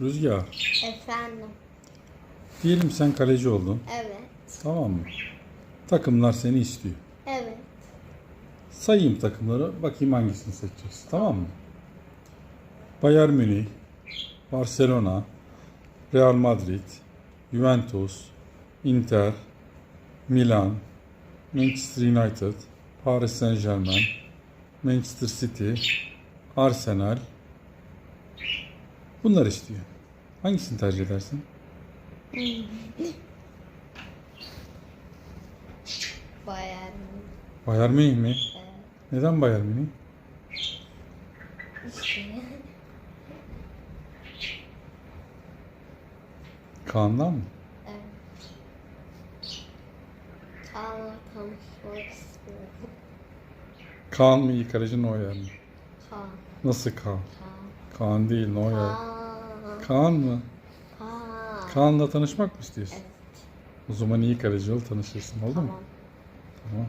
Rüzgar. Efendim. Diyelim sen kaleci oldun. Evet. Tamam mı? Takımlar seni istiyor. Evet. Sayayım takımları. Bakayım hangisini seçeceksin. Tamam mı? Bayern Münih, Barcelona, Real Madrid, Juventus, Inter, Milan, Manchester United, Paris Saint Germain, Manchester City, Arsenal. Bunlar istiyor. Hangisini tercih edersin? Bayern. Bayern Münih mi? Neden Bayern Münih? Kaan'dan mı? Evet. Kaan'la tanışmak istiyorum. Kaan mı kaleci Neuer mi? Kaan. Nasıl Kaan? Kaan. Kaan değil Neuer. Kaan. Kaan mı? Kaan. Kaan'la tanışmak mı istiyorsun? Evet. O zaman iyi kaleci ol tanışırsın oldu mu? Tamam. Tamam.